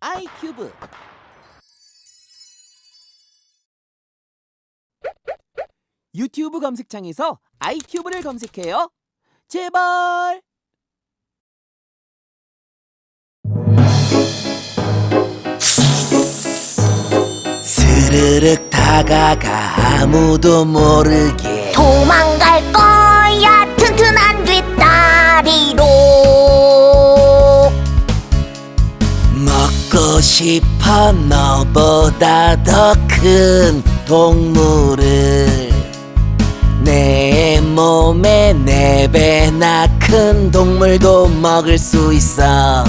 아이큐브 유튜브 검색창에서 아이큐브를 검색해요. 제발. 스르륵 다가가 아무도 모르게 도망 싶어 너보다 더 큰 동물을 내 몸에 네 배나 큰 동물도 먹을 수 있어.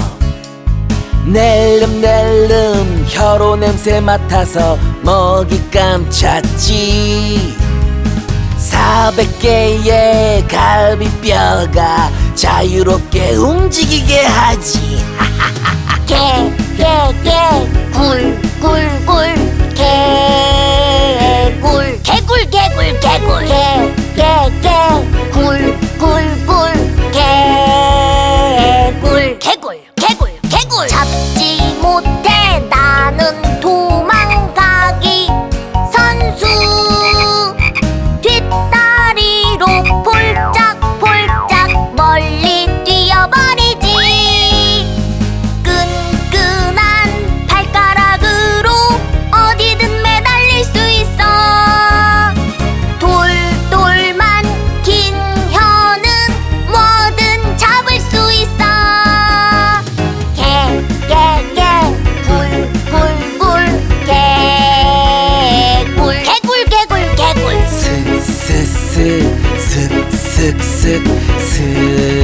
낼름낼름 혀로 냄새 맡아서 먹잇감 찾지. 400개의 갈비뼈가 자유롭게 움직이게 하지 개굴 개굴. 개굴 개굴 개개개 굴굴굴 개굴. 개굴 sık sık sık sık